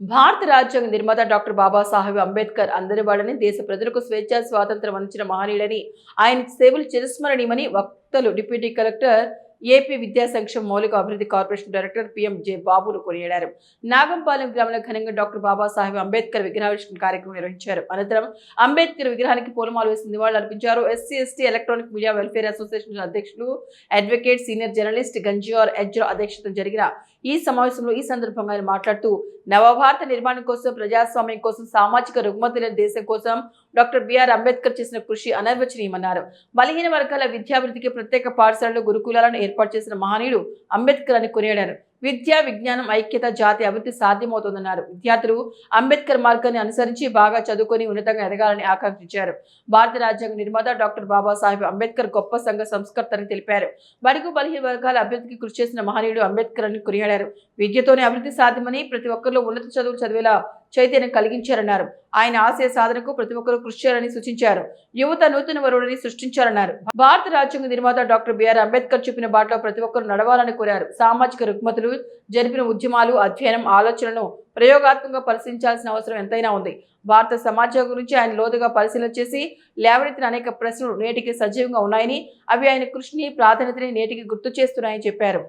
భారత రాజ్యాంగ నిర్మాత డాక్టర్ బాబాసాహెబ్ అంబేద్కర్ అందరి వాడని దేశ ప్రజలకు స్వేచ్ఛ స్వాతంత్రం అందించిన మహనీయుడని ఆయన సేవలు చిరస్మరణీయమని వక్తలు డిప్యూటీ కలెక్టర్ ఏపీ విద్యా సంక్షేమ మౌలిక అభివృద్ధి కార్పొరేషన్ డైరెక్టర్ పిఎం జె బాబును కొనియాడారు. నాగంపాలెం గ్రామంలో ఘనంగా డాక్టర్ బాబాసాహెబ్ అంబేద్కర్ విగ్రహావిష్కరణ కార్యక్రమం నిర్వహించారు. అనంతరం అంబేద్కర్ విగ్రహానికి పూలమాలు వేసి నివాళులర్పించారు SC ST electronic media welfare association అధ్యక్షులు advocate senior journalist Ganjiyar Ezro అధ్యక్షతన జరిగిన ఈ సమావేశంలో ఈ సందర్భంగా ఆయన మాట్లాడుతూ నవభారత నిర్మాణం కోసం ప్రజాస్వామ్యం కోసం సామాజిక రుగ్మతుల దేశం కోసం డాక్టర్ బిఆర్ అంబేద్కర్ చేసిన కృషి అనర్వచనీయమన్నారు. బలహీన వర్గాల విద్యాభివృద్ధికి ప్రత్యేక పాఠశాలలు గురుకులాలను ఏర్పాటు చేసిన మహనీయుడు అంబేద్కర్ అని కొనియాడారు. విద్య విజ్ఞానం ఐక్యత జాతి అభివృద్ధి సాధ్యమవుతుందన్నారు. విద్యార్థులు అంబేద్కర్ మార్గాన్ని అనుసరించి బాగా చదువుకొని ఉన్నతంగా ఎదగాలని ఆకాంక్షించారు. భారత రాజ్యాంగ నిర్మాత డాక్టర్ బాబాసాహెబ్ అంబేద్కర్ గొప్ప సంఘ సంస్కర్తని తెలిపారు. బడుగు బలహీన వర్గాల అభివృద్ధికి కృషి చేసిన మహనీయుడు అంబేద్కర్ అని కొనియాడారు. విద్యతోనే అభివృద్ధి సాధ్యమని ప్రతి ఒక్కరిలో ఉన్నత చదువులు చదివేలా చైతన్యం కలిగించారన్నారు. ఆయన ఆశయ సాధనకు ప్రతి ఒక్కరూ కృషి చేయాలని సూచించారు. యువత నూతన వరుడిని సృష్టించారన్నారు. భారత రాజ్యాంగ నిర్మాత డాక్టర్ బిఆర్ అంబేద్కర్ చూపిన బాటలో ప్రతి ఒక్కరూ నడవాలని కోరారు. సామాజిక రుగ్మతులు జరిపిన ఉద్యమాలు అధ్యయనం ఆలోచనలను ప్రయోగాత్మకంగా పరిశీలించాల్సిన అవసరం ఎంతైనా ఉంది. భారత సమాజం గురించి ఆయన లోతుగా పరిశీలన చేసి లేవనెత్తిన అనేక ప్రశ్నలు నేటికి సజీవంగా ఉన్నాయని అవి ఆయన కృషిని ప్రాధాన్యతని నేటికి గుర్తు చేస్తున్నాయని చెప్పారు.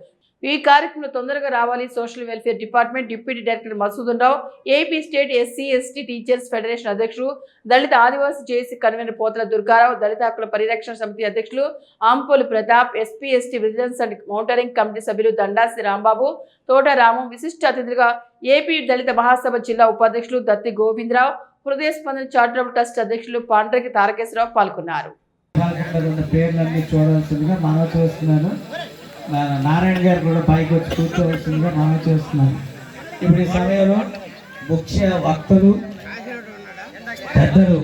ఈ కార్యక్రమంలో తొందరగా రావాలి. Social welfare department deputy director Masudan Rao AP state SC ST teachers federation అధ్యక్షులు దళిత ఆదివాసీ జేసీ కన్వీనర్ పోతల దుర్గారావు దళిత హక్కుల పరిరక్షణ సమితి అధ్యక్షులు Ampolu Pratap SP ST vigilance and monitoring committee సభ్యులు దండాసి రాంబాబు తోట రాము విశిష్ట అతిథులుగా ఏపీ దళిత మహాసభ జిల్లా ఉపాధ్యక్షులు దత్తి గోవిందరావు హృదయ స్పందన చారిటబుల్ ట్రస్ట్ అధ్యక్షులు పాండ్రకి తారకేశ్వరరావు పాల్గొన్నారు. నారాయణ గారు కూడా పైకి వచ్చి కూర్చోవలసిందిగా మనం చేస్తున్నాం ఇప్పుడు ఈ సమయంలో ముఖ్య వక్తలు పెద్దలు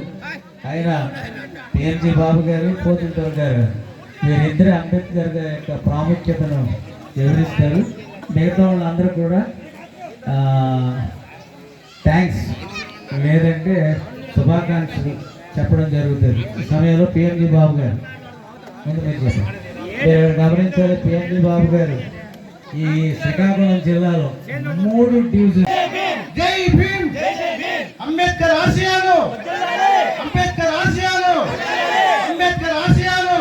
ఆయన పిఎంజీ బాబు గారు పోతుంటారు గారు వీరిద్దరు అంబేద్కర్ గారి యొక్క ప్రాముఖ్యతను వివరిస్తారు. మిగతా వాళ్ళందరూ కూడా థ్యాంక్స్ లేదంటే శుభాకాంక్షలు చెప్పడం జరుగుతుంది. ఈ సమయంలో పిఎంజీ బాబు గారు ముందు మీరు చెప్పండి. మీరు గమనించాలి పిఎండి బాబు గారు. ఈ శ్రీకాకుళం జిల్లాలో మూడు డివిజన్ జై భీమ్. అంబేద్కర్ ఆశయాలు. అంబేద్కర్ ఆశయాలు. అంబేద్కర్ ఆశయాలు.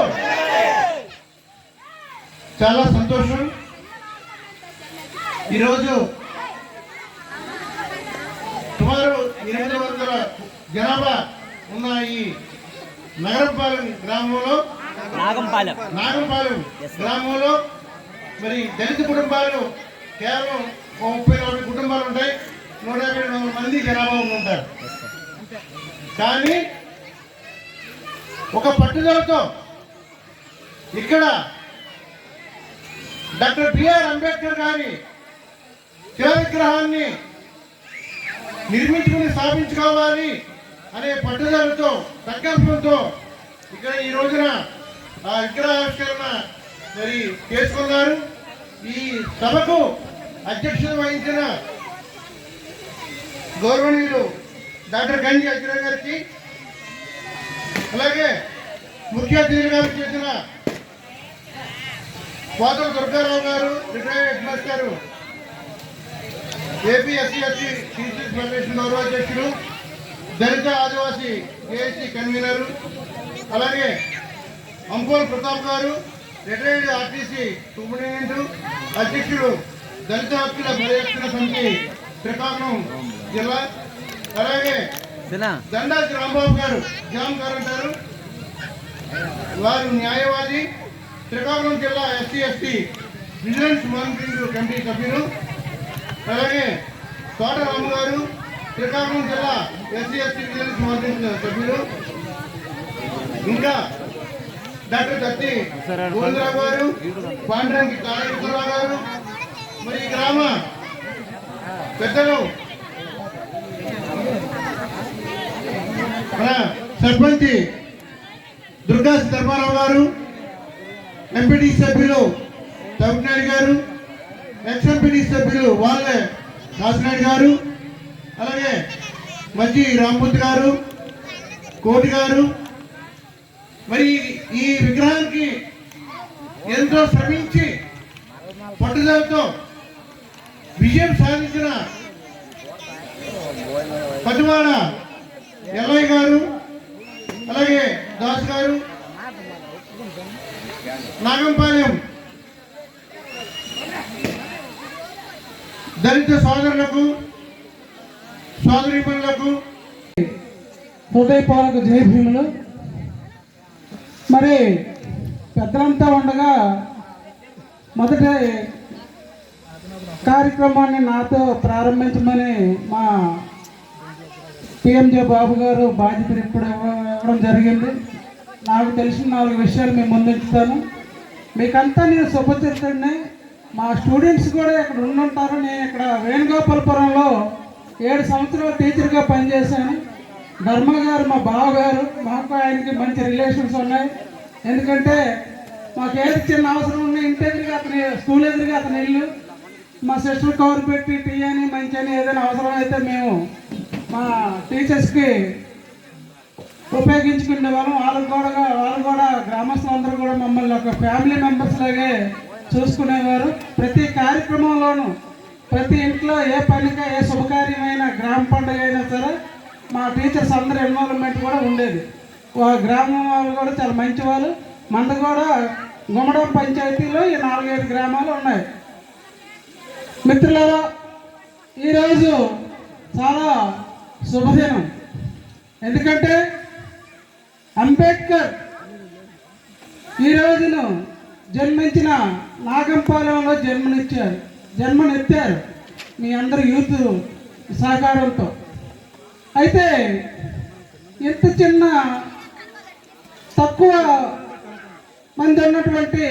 చాలా సంతోషం. ఈరోజు సుమారు ఎనిమిది వందల జనాభా ఉన్న ఈ నగరపాలెం గ్రామంలో నాగంపాలెం. నాగంపాలెం గ్రామంలో మరి దళిత కుటుంబాలు కేవలం ముప్పై నలభై కుటుంబాలు ఉంటాయి. నూట యాభై వందల మంది జనాభా ఉంటారు. కానీ ఒక పట్టుదలతో ఇక్కడ డాక్టర్ బిఆర్ అంబేద్కర్ గారి విగ్రహాన్ని నిర్మించుకుని స్థాపించుకోవాలి అనే పట్టుదలతో సంకల్పంతో ఇక్కడ ఈ రోజున ఆ విగ్రహావిష్కరణ మరి చేసుకున్నారు ఈ సభకు అధ్యక్షత వహించిన గౌరవనీయులు డాక్టర్ గంజీ అజ్రా గారికి అలాగే ముఖ్య అతిథిగా చేసిన Kotala Durgarao garu retired head master AP SC ST teachers federation గౌరవాధ్యక్షుడు దళిత ఆదివాసీ ఏఎస్సీ కన్వీనర్ అలాగే అంపోల్ ప్రతాప్ గారు రిటైర్డ్ ఆర్టీసీ సూపరింటెండెంట్ అధ్యక్షుడు దళిత హక్కుల పరిరక్షణ సమితి శ్రీకాకుళం జిల్లా. అలాగే దండాసి రాంబాబు గారు జామ్ గారు అంటారు. వారు న్యాయవాది శ్రీకాకుళం జిల్లా SC ST vigilance monitoring committee సభ్యులు. అలాగే తోట రాము గారు శ్రీకాకుళం జిల్లా ఎస్సీ ఎస్టీ విజిలెన్స్ మానిటరింగ్ సభ్యులు. ఇంకా డాక్టర్ కత్తి గోవిందరావు గారు పాండ్రంగి తారకేశ్వరరావు గారు మరి ఈ గ్రామ పెద్దలు మన సర్పంచ్ దుర్గా ధర్మారావు గారు ఎంపీటీ సభ్యులు తమిళనాడు గారు ఎక్స్ ఎంపీటీ సభ్యులు వాళ్ళే కాసినాయుడు గారు అలాగే మంచి రామ్మూర్తి గారు కోటి గారు మరి ఈ విగ్రహానికి ఎంతో శ్రమించి పట్టుదలతో విజయం సాధించిన గుడివాడ ఎల్లయ్య గారు అలాగే దాస్ గారు నాగంపాలెం దళిత సోదరులకు సోదరీమణులకు. హృదయపూర్వక జయ భీములు. మరి పెద్దలంతా ఉండగా మొదటి కార్యక్రమాన్ని నాతో ప్రారంభించమని మా పిఎంజే బాబు గారు బాధ్యతలు ఇప్పుడు ఇవ్వ- ఇవ్వడం జరిగింది. నాకు తెలిసిన నాలుగు విషయాలు మేము ముందుంచుతాను మీకంతా నేను శుభచరితండి మా స్టూడెంట్స్ కూడా ఇక్కడ ఉండుంటారు. నేను ఇక్కడ వేణుగోపాలపురంలో ఏడు సంవత్సరాలు టీచర్గా పనిచేశాను. ధర్మ గారు మా బావగారు మాకు ఆయనకి మంచి రిలేషన్స్ ఉన్నాయి. ఎందుకంటే మాకు ఏది చిన్న అవసరం ఉన్న ఇంటి ఎదురుగా అతని స్కూల్ ఎదురుగా అతని ఇల్లు మా సిస్టర్ కవర్ పెట్టి టీ అని మంచి అని ఏదైనా అవసరం అయితే మేము మా టీచర్స్కి ఉపయోగించుకునే వాళ్ళం. వాళ్ళు కూడా వాళ్ళు కూడా గ్రామస్తులందరూ కూడా మమ్మల్ని ఒక ఫ్యామిలీ మెంబర్స్ లాగే చూసుకునేవారు. ప్రతి కార్యక్రమంలోనూ ప్రతి ఇంట్లో ఏ పండుగ ఏ శుభకార్యమైన గ్రామ పండుగ అయినా సరే మా టీచర్స్ అందరి ఇన్వాల్వ్మెంట్ కూడా ఉండేది. గ్రామం వాళ్ళు కూడా చాలా మంచి వాళ్ళు మంద కూడా గుమ్మడం పంచాయతీలో ఈ నాలుగైదు గ్రామాలు ఉన్నాయి. మిత్రులారా ఈరోజు చాలా శుభదినం. ఎందుకంటే అంబేద్కర్ ఈ రోజును జన్మించిన నాగంపాలెంలో జన్మనిచ్చారు. జన్మనెత్తారు. మీ అందరు యూత్ సహకారంతో. అయితే ఇంత చిన్న తక్కువ మంది ఉన్నటువంటి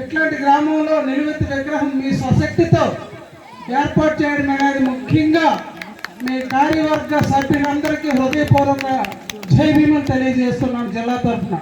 ఇట్లాంటి గ్రామంలో నిలువెత్తి విగ్రహం మీ స్వశక్తితో ఏర్పాటు చేయడం అనేది ముఖ్యంగా మీ కార్యవర్గ సభ్యులందరికీ హృదయపూర్వక జై భీమని తెలియజేస్తున్నాను జిల్లా తరఫున.